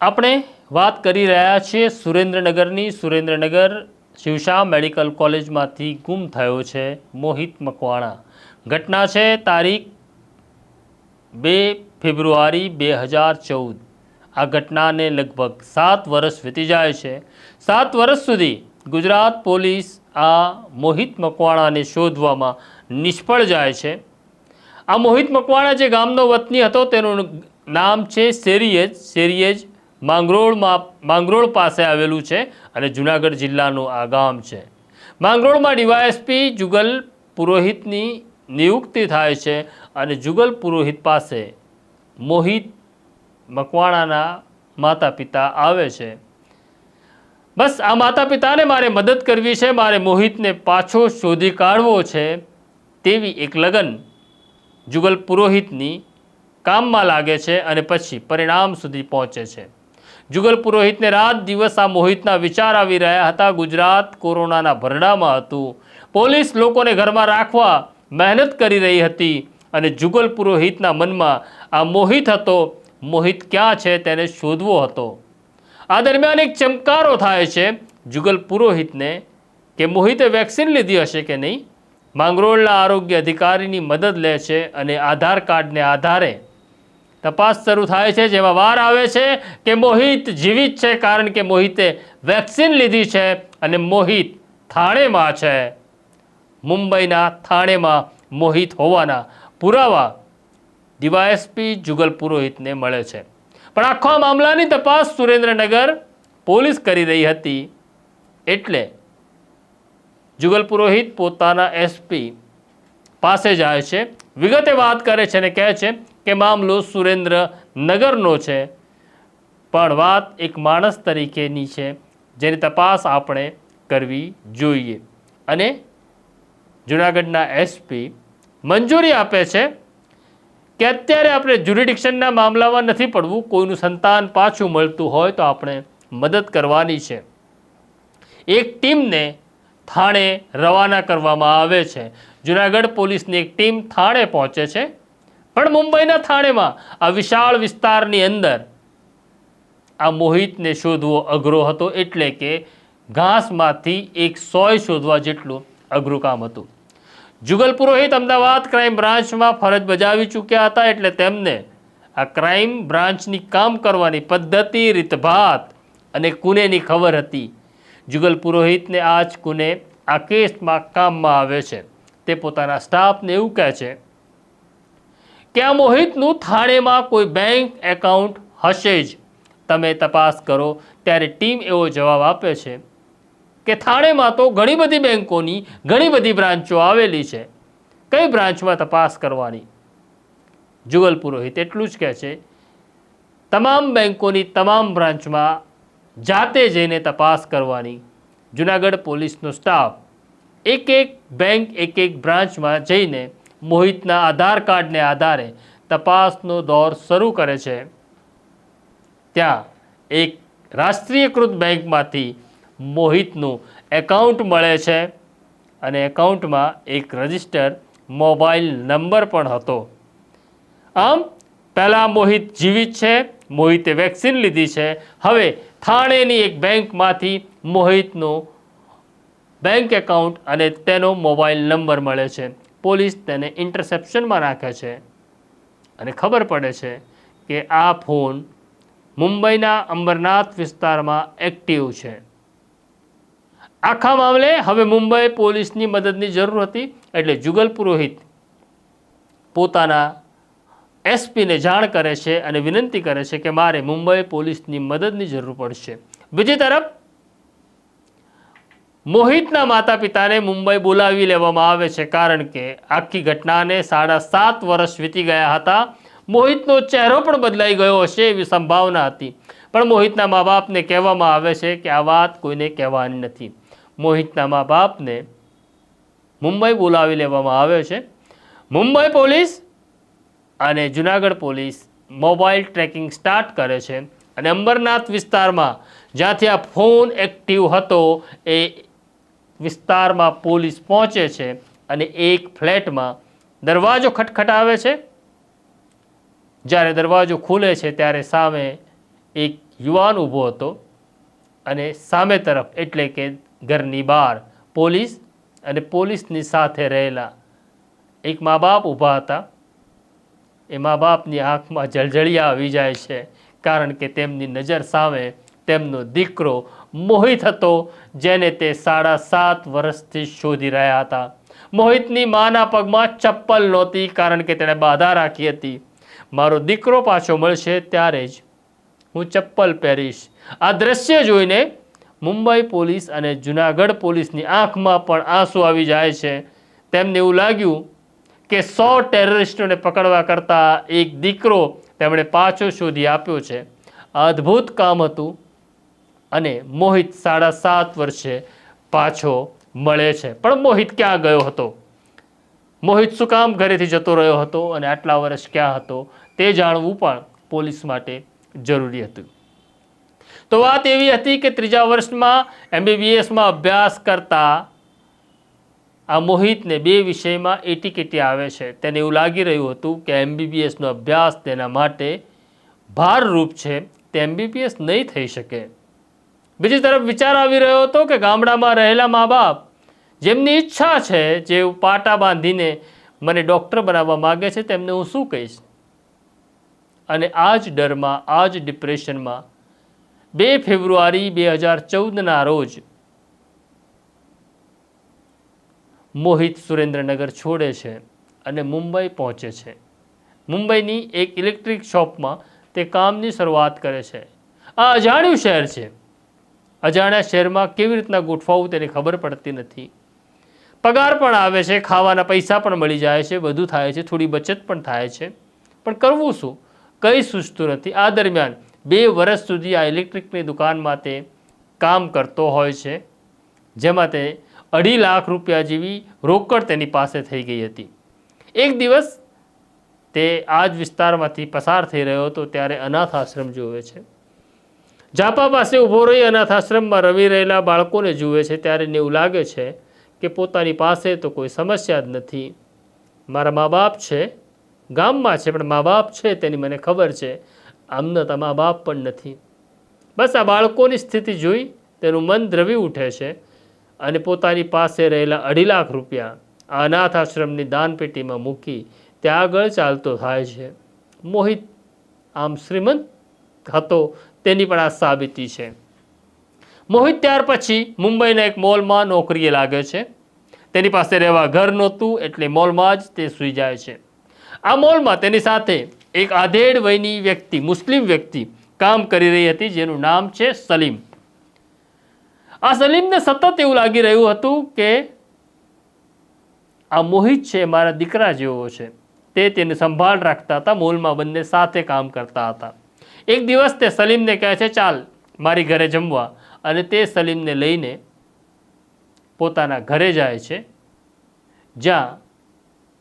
આપણે વાત કરી રહ્યા છીએ સુરેન્દ્રનગરની. સુરેન્દ્રનગર શિવશા મેડિકલ કોલેજમાંથી ગુમ થયો છે મોહિત મકવાણા. ઘટના છે તારીખ બે ફેબ્રુઆરી બે હજાર ચૌદ. આ ઘટનાને લગભગ સાત વર્ષ વીતી જાય છે. સાત વર્ષ સુધી ગુજરાત પોલીસ આ મોહિત મકવાણાને શોધવામાં નિષ્ફળ જાય છે. આ મોહિત મકવાણા જે ગામનો વતની હતો તેનું નામ છે શેરીએજ શેરીએજ માંગરોળમાં માંગરોળ પાસે આવેલું છે અને જુનાગઢ જિલ્લાનું આ ગામ છે. માંગરોળમાં ડીવાયએસપી જુગલ પુરોહિતની નિયુક્તિ થાય છે અને જુગલ પુરોહિત પાસે મોહિત મકવાણાના માતા પિતા આવે છે. બસ આ માતા પિતાને મારે મદદ કરવી છે, મારે મોહિતને પાછો શોધી કાઢવો છે તેવી એક લગન જુગલ પુરોહિતની કામમાં લાગે છે અને પછી પરિણામ સુધી પહોંચે છે. જુગલ પુરોહિતને રાત દિવસ આ મોહિતના વિચાર આવી રહ્યા હતા. ગુજરાત કોરોનાના ભરડામાં હતું. પોલીસ લોકોને ઘરમાં રાખવા મહેનત કરી રહી હતી અને જુગલ પુરોહિતના મનમાં આ મોહિત હતો. મોહિત ક્યાં છે તેને શોધવો હતો. આ દરમિયાન એક ચમકારો થાય છે જુગલ પુરોહિતને કે મોહિતે વેક્સિન લીધી હશે કે નહીં? માંગરોળના આરોગ્ય અધિકારીની મદદ લે છે અને આધાર કાર્ડને આધારે તપાસ શરૂ થાય છે. જેમાં વાર આવે છે કે મોહિત જીવિત છે, કારણ કે મોહિતે વેક્સિન લીધી છે અને મોહિત થાણેમાં છે. મુંબઈના થાણેમાં મોહિત હોવાના પુરાવા ડીવાયએસપી જુગલ પુરોહિતને મળે છે. પણ આખા મામલાની તપાસ સુરેન્દ્રનગર પોલીસ કરી રહી હતી. એટલે જુગલ પુરોહિત પોતાના એસપી પાસે જાય છે. વિગતે વાત કરે છે અને કહે છે કે મામલો સુરેન્દ્રનગરનો છે. પણ વાત એક માણસ તરીકેની છે, જેની તપાસ આપણે કરવી જોઈએ. અને જુનાગઢના એસપી મંજૂરી આપે છે કે અત્યારે આપણે જ્યુરિડિક્શનના મામલામાં નથી પડવું, કોઈનું સંતાન પાછું મળતું હોય તો આપણે મદદ કરવાની છે. એક ટીમને થાણે રવાના કરવામાં આવે છે. જુનાગઢ પોલીસની એક ટીમ થાણે પહોંચે છે. પણ મુંબઈના થાણેમાં, આ વિશાળ વિસ્તારની અંદર આ મોહિતને શોધવો અઘરો હતો એટલે કે ઘાસમાંથી એક સોય શોધવા જેટલું અઘરું કામ હતું. જુગલ પુરોહિત અમદાવાદ ક્રાઇમ બ્રાન્ચમાં ફરજ બજાવી ચૂક્યા હતા એટલે તેમને આ ક્રાઇમ બ્રાન્ચની કામ કરવાની પદ્ધતિ, રીતભાત અને કુનેની ખબર હતી. જુગલ પુરોહિતને આ જ કુને આ કેસમાં કામમાં આવે છે. તે પોતાના સ્ટાફને એવું કહે છે આ મોહિતનું થાણેમાં કોઈ બેંક એકાઉન્ટ હશે જ. તમે તપાસ કરો, ત્યારે ટીમ એવો જવાબ આપે છે કે થાણેમાં તો ઘણી બધી બેંકોની ઘણી બધી બ્રાન્ચો આવેલી છે. કઈ બ્રાન્ચમાં તપાસ કરવાની? જુગલ પુરોહિત એટલું જ કહે છે, તમામ બેંકોની તમામ બ્રાન્ચમાં જાતે જઈને તપાસ કરવાની. જુનાગઢ પોલીસનો સ્ટાફ એક એક બેંક એક એક બ્રાન્ચમાં જઈને મોહિતના આધાર કાર્ડને આધારે તપાસનો દોર શરૂ કરે છે. ત્યાં એક રાષ્ટ્રીયકૃત બેંકમાંથી મોહિતનું એકાઉન્ટ મળે છે અને એકાઉન્ટમાં એક રજિસ્ટર મોબાઈલ નંબર પણ હતો. આમ, પહેલાં મોહિત જીવિત છે, મોહિતે વેક્સિન લીધી છે. હવે થાણેની એક બેંકમાંથી મોહિતનું બેંક એકાઉન્ટ અને તેનો મોબાઈલ નંબર મળે છે. પોલીસ તેને ઇન્ટરસેપ્શનમાં રાખે છે. અને ખબર પડે છે કે આ ફોન મુંબઈના અંબરનાથ વિસ્તારમાં એક્ટિવ છે. આખા મામલે હવે મુંબઈ પોલીસની મદદની જરૂર હતી, એટલે જુગલ પુરોહિત પોતાના એસપીને જાણ કરે છે અને વિનંતી કરે છે કે મારે મુંબઈ પોલીસની મદદની જરૂર પડશે. બીજી તરફ મોહિતના માતા પિતાને મુંબઈ બોલાવી લેવામાં આવે છે કારણ કે આખી ઘટનાને સાડા સાત વર્ષ વીતી ગયા હતા. મોહિતનો ચહેરો પણ બદલાઈ ગયો હશે એવી સંભાવના હતી. પણ મોહિતના મા બાપને કહેવામાં આવે છે કે આ વાત કોઈને કહેવાની નથી. મોહિતના મા બાપને મુંબઈ બોલાવી લેવામાં આવે છે. મુંબઈ પોલીસ અને Junagadh police mobile tracking start કરે છે. અને અંબરનાથ વિસ્તારમાં જ્યાંથી આ ફોન એક્ટિવ હતો એ વિસ્તારમાં પોલીસ પહોંચે છે અને એક ફ્લેટમાં દરવાજો ખટખટાવે છે. જ્યારે દરવાજો ખુલે છે ત્યારે સામે એક યુવાન ઊભો હતો અને સામે તરફ એટલે કે ઘરની બહાર પોલીસ અને પોલીસની સાથે રહેલા એક મા બાપ ઊભા હતા. એ મા બાપની આંખમાં જળજળિયા આવી જાય છે કારણ કે તેમની નજર સામે તેમનો દીકરો મોહિત હતો, જેને તે સાડા સાત વર્ષથી શોધી રહ્યા હતા. મોહિતની માના પગમાં ચપ્પલ નહોતી, કારણ કે તેણે બાધા રાખી હતી. મારો દીકરો પાછો મળશે ત્યારે જ હું ચપ્પલ પહેરીશ. આ દ્રશ્ય જોઈને મુંબઈ પોલીસ અને જુનાગઢ પોલીસની આંખમાં પણ આંસુ આવી જાય છે. તેમને એવું લાગ્યું કે સો ટેરરિસ્ટોને પકડવા કરતાં એક દીકરો તેમણે પાછો શોધી આપ્યો છે. અદ્ભુત કામ હતું. અને મોહિત સાડા સાત વર્ષે પાછો મળે છે. પણ મોહિત ક્યાં ગયો હતો? મોહિત શું કામ ઘરેથી જતો રહ્યો હતો અને આટલા વર્ષ ક્યાં હતો તે જાણવું પણ પોલીસ માટે જરૂરી હતું. તો વાત એવી હતી કે ત્રીજા વર્ષમાં એમબીબીએસમાં અભ્યાસ કરતા આ મોહિતને બે વિષયમાં એટી કેટી આવે છે. તેને એવું લાગી રહ્યું હતું કે એમબીબીએસનો અભ્યાસ તેના માટે ભારરૂપ છે. તે એમબીબીએસ નહીં થઈ શકે. બીજી તરફ વિચાર આવી રહ્યો હતો કે ગામડામાં રહેલા મા બાપ જેમની ઈચ્છા છે જે પાટા બાંધીને મને ડૉક્ટર બનાવવા માગે છે, તેમને હું શું કહીશ? અને આ જ ડરમાં આ જ ડિપ્રેશનમાં, બે ફેબ્રુઆરી બે હજાર ચૌદના રોજ મોહિત સુરેન્દ્રનગર છોડે છે અને મુંબઈ પહોંચે છે. મુંબઈની એક ઇલેક્ટ્રિક શોપમાં તે કામની શરૂઆત કરે છે. આ અજાણ્યું શહેર છે. અજાણ્યા શહેરમાં કેવી રીતના ગોઠવાવું તેની ખબર પડતી નથી. પગાર પણ આવે છે, ખાવાના પૈસા પણ મળી જાય છે બધું થાય છે, થોડી બચત પણ થાય છે. પણ કરવું શું? કંઈ સૂચતું નથી. આ દરમિયાન બે વર્ષ સુધી આ ઇલેક્ટ્રિકની દુકાનમાં તે કામ કરતો હોય છે, જેમાં તે અઢી લાખ રૂપિયા જેવી રોકડ તેની પાસે થઈ ગઈ હતી. એક દિવસ તે આ જ વિસ્તારમાંથી પસાર થઈ રહ્યો હતો, ત્યારે અનાથ આશ્રમ જોવે છે. ઝાપા પાસે ઊભો રહી અનાથ આશ્રમમાં રમી રહેલા બાળકોને જુએ છે ત્યારે એને એવું લાગે છે કે પોતાની પાસે તો કોઈ સમસ્યા જ નથી. મારા મા બાપ છે, ગામમાં છે, પણ મા બાપ છે તેની મને ખબર છે. આમના તો મા બાપ પણ નથી. બસ આ બાળકોની સ્થિતિ જોઈ તેનું મન દ્રવી ઉઠે છે અને પોતાની પાસે રહેલા અઢી લાખ રૂપિયા આ અનાથ આશ્રમની દાનપેટીમાં મૂકી તે આગળ ચાલતો થાય છે. મોહિત આમ શ્રીમંત હતો તેની પણ આ સાબિતી છે. મોહિત ત્યાર પછી મુંબઈના એક મોલમાં નોકરીએ લાગે છે. તેની પાસે રહેવા ઘર નહોતું, એટલે મોલમાં જ તે સૂઈ જાય છે. આ મોલમાં તેની સાથે એક આધેડ વયની વ્યક્તિ, મુસ્લિમ વ્યક્તિ કામ કરી રહી હતી, જેનું નામ છે સલીમ. આ સલીમને સતત એવું લાગી રહ્યું હતું કે આ મોહિત છે, મારા દીકરા જેવો છે. તે તેની સંભાળ રાખતા હતા, મોલમાં બંને સાથે કામ કરતા હતા. એક દિવસ તે સલીમને કહે છે, ચાલ, મારી ઘરે જમવા. અને તે સલીમને લઈને પોતાના ઘરે જાય છે, જ્યાં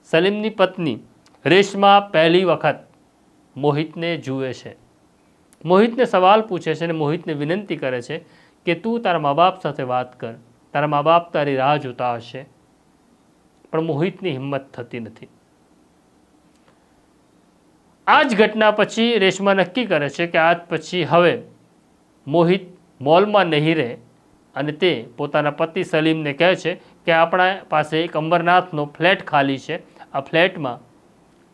સલીમની પત્ની રેશમા પહેલી વખત મોહિતને જુએ છે. મોહિતને સવાલ પૂછે છે અને મોહિતને વિનંતી કરે છે કે, તું તારા મા બાપ સાથે વાત કર. તારા મા બાપ તારી રાહ જોતા હશે. પણ મોહિતની હિંમત થતી નથી. આ જ ઘટના પછી રેશમા નક્કી કરે છે કે આજ પછી હવે મોહિત મોલમાં નહીં રહે અને તે પોતાના પતિ સલીમને કહે છે કે આપણા પાસે એક અંબરનાથનો ફ્લેટ ખાલી છે. આ ફ્લેટમાં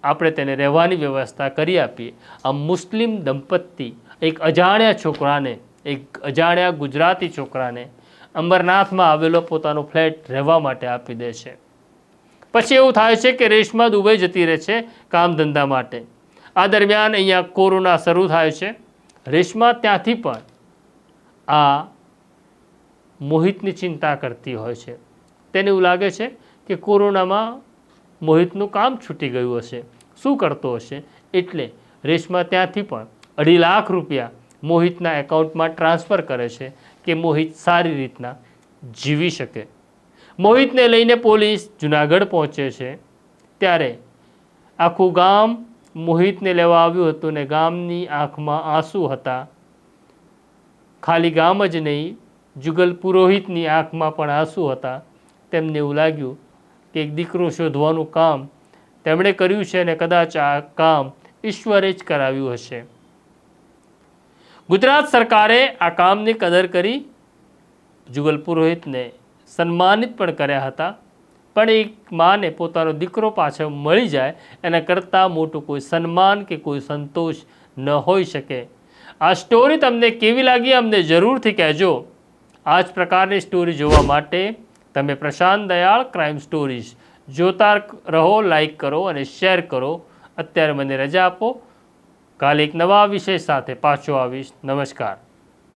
આપણે તેને રહેવાની વ્યવસ્થા કરી આપીએ. આ મુસ્લિમ દંપતી, એક અજાણ્યા છોકરાને, એક અજાણ્યા ગુજરાતી છોકરાને અંબરનાથમાં આવેલો પોતાનો ફ્લેટ રહેવા માટે આપી દે છે. પછી એવું થાય છે કે રેશમા દુબઈ જતી રહે છે કામ ધંધા માટે. આ દરમિયાન અહીંયા કોરોના શરૂ થાય છે. રેશમા ત્યાંથી પણ આ મોહિતની ચિંતા કરતી હોય છે. તેને એવું લાગે છે કે કોરોનામાં મોહિતનું કામ છૂટી ગયું હશે. શું કરતો હશે? એટલે રેશમા ત્યાંથી પણ અઢી લાખ રૂપિયા મોહિતના એકાઉન્ટમાં ટ્રાન્સફર કરે છે કે મોહિત સારી રીતના જીવી શકે. મોહિતને લઈને પોલીસ જુનાગઢ પહોંચે છે. ત્યારે આખું ગામ મોહિતને લેવા આવ્યું હતું ને ગામની આંખમાં આંસુ હતા. ખાલી ગામ જ નહીં, જુગલ પુરોહિતની આંખમાં પણ આંસુ હતા. તેમને એવું લાગ્યું કે એક દીકરો શોધવાનું કામ તેમણે કર્યું છે અને કદાચ આ કામ ઈશ્વરે જ કરાવ્યું હશે. ગુજરાત સરકારે આ કામની કદર કરી જુગલ પુરોહિતને સન્માનિત પણ કર્યા હતા. પણ એક માને પોતાનો દીકરો પાછો મળી જાય, એના કરતાં મોટું કોઈ સન્માન કે કોઈ સંતોષ ન હોઈ શકે. આ સ્ટોરી તમને કેવી લાગી અમને જરૂરથી કહેજો. આ જ પ્રકારની સ્ટોરી જોવા માટે તમે પ્રશાંત દયાળ ક્રાઇમ સ્ટોરીઝ જોતા રહો લાઈક કરો અને શેર કરો. અત્યારે મને રજા આપો. કાલે એક નવા વિષય સાથે પાછો આવીશ. નમસ્કાર.